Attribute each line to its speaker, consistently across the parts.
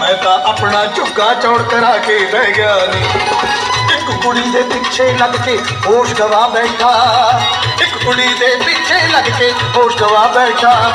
Speaker 1: ਮੈਂ ਤਾਂ ਆਪਣਾ ਝੁੱਗਾ ਚੌੜ ਕਰਾ ਕੇ ਬਹਿ ਗਿਆ ਨੀ। ਇੱਕ ਕੁੜੀ ਦੇ ਪਿੱਛੇ ਲੱਗ ਕੇ ਹੋਸ਼ ਗਵਾ ਬੈਠਾ। ਇੱਕ ਕੁੜੀ ਦੇ ਪਿੱਛੇ ਲੱਗ ਕੇ ਹੋਸ਼ ਗਵਾ ਬੈਠਾ।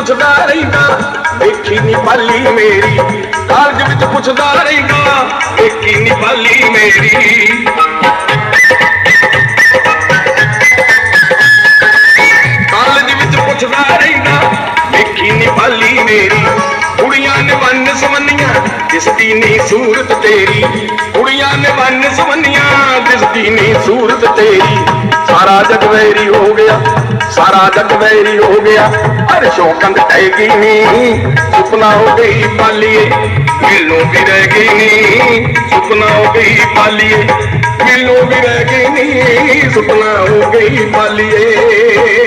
Speaker 2: ਪੁੱਛਦਾ ਰਹਿੰਦਾ ਵੇਖੀ ਨੀ ਪਾਲੀ ਮੇਰੀ। ਕਾਲਜ ਵਿੱਚ ਪੁੱਛਦਾ ਰਹਿੰਦਾ ਵੇਖੀ ਨੀ ਪਾਲੀ ਮੇਰੀ। ਕਾਲਜ ਵਿੱਚ ਪੁੱਛਦਾ ਰਹਿੰਦਾ ਦਿਸਦੀ ਨੀ ਸੂਰਤ ਤੇਰੀ। ਕੁੜੀਆਂ ਨੇ ਵੰਨ ਸਵੰਨੀਆਂ, ਦਿਸਦੀ ਨੀ ਸੂਰਤ ਤੇਰੀ। ਸਾਰਾ ਜਗ ਵੈਰੀ ਹੋ ਗਿਆ, ਸਾਰਾ ਜਗ ਵੈਰੀ ਹੋ ਗਿਆ। ਅਰਸ਼ੋਂ ਕੰਦ ਟੈਗੀ ਨੀ, ਸੁਪਨਾ ਹੋ ਗਈ ਪਾਲੀਏ। ਮਿਲੋ ਵੀ ਰਹਿ ਗਈ ਨੀ, ਸੁਪਨਾ ਹੋ ਗਈ ਪਾਲੀਏ। ਮਿਲੋ ਵੀ ਰਹਿ ਗਈ ਨੀ, ਸੁਪਨਾ ਹੋ ਗਈ ਪਾਲੀਏ।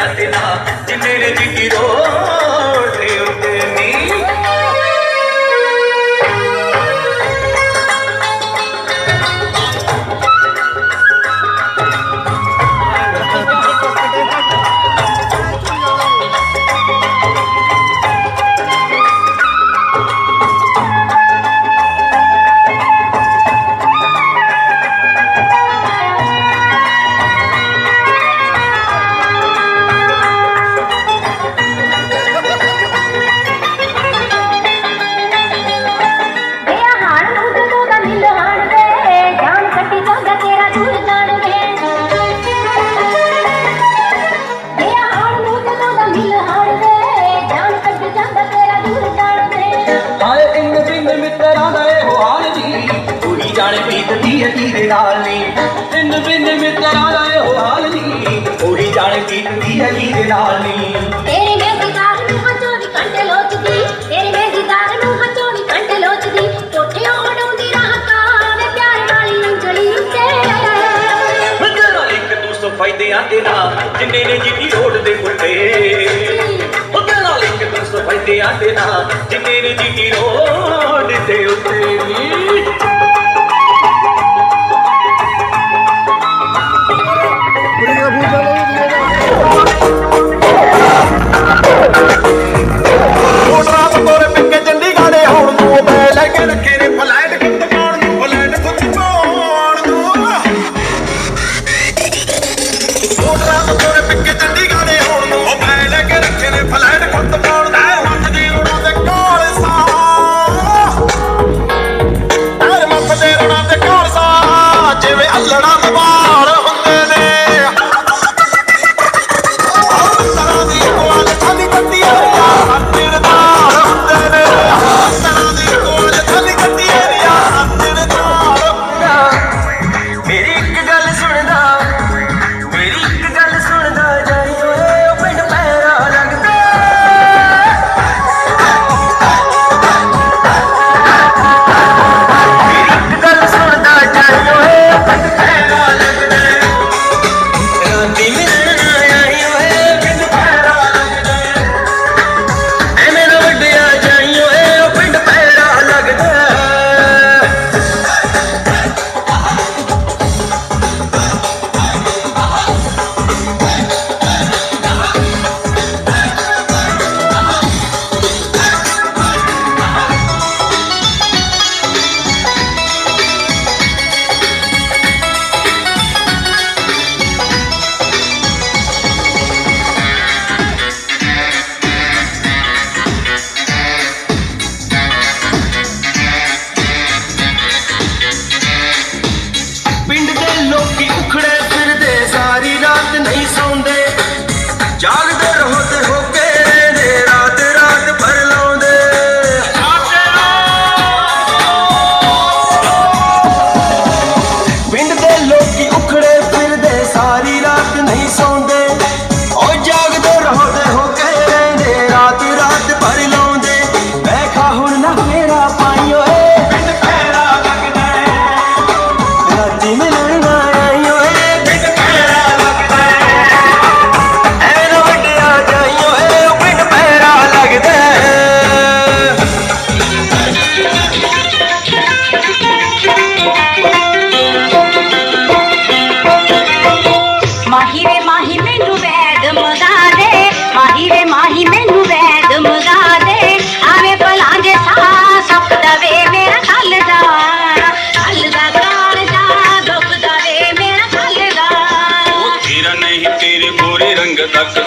Speaker 3: ਤੂੰ ਸਫ਼ਾਈ ਜਿੰਨੇ ਨੇ ਜੀਟੀ ਨਾਲ ਨੀ। ਇੰਨ ਬਿੰਨ ਮਿੱਤਰਾਂ ਦਾ ਇਹੋ ਹਾਲ ਜੀ ਉਹੀ ਜਾਣੇ ਬੀਤਦੀ ਹੈ ਕੀਦੇ ਨਾਲ ਨੀ।
Speaker 4: ਤੇਰੀ ਮਹਿੰਦੀਦਾਰ ਨੂੰ ਹਚੋਰੀ ਕੰਟੇ ਲੋਚਦੀ। ਤੇਰੀ ਮਹਿੰਦੀਦਾਰ ਨੂੰ ਹਚੋਰੀ ਕੰਟੇ ਲੋਚਦੀ। ਕੋਠੇ ਉਡਾਉਂਦੀ ਰਾਹ ਕਾਵੇ ਪਿਆਰ ਵਾਲੀ ਅੰਜਲੀ ਉੱਤੇ।
Speaker 3: ਬੱਕਰਾ ਇੱਕ ਦੂ ਸਫ਼ਾਈ ਦੇ ਆਤੇ ਨਾ ਜਿੰਨੇ ਨੇ ਜੀਟੀ ਰੋਡ ਦੇ ਉੱਤੇ। ਬੱਕਰਾ ਇੱਕ ਦੂ ਸਫ਼ਾਈ ਦੇ ਆਤੇ ਨਾ ਜਿੰਨੇ ਨੇ ਜੀਟੀ ਰੋਡ ਦੇ ਉੱਤੇ। ਨੀ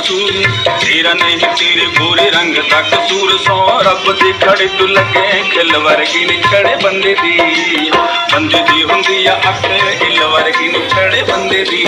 Speaker 5: ਦਾ ਕਸੂਰ ਤੇਰਾ ਨਹੀਂ ਤੇਰੇ ਗੋਰੇ ਰੰਗ ਦਾ ਕਸੂਰ ਸੋ। ਰੱਬ ਦੇ ਖੜੇ ਤੂੰ ਲੱਗੇ ਖਿਲ ਵਰਗੀ ਨਿਛੜੇ ਬੰਦੇ ਦੀ। ਬੰਦੇ ਦੀ ਹੁੰਦੀ ਆ ਅੱਖ ਇਲ ਵਰਗੀ ਨਿਛੜੇ ਬੰਦੇ ਦੀ।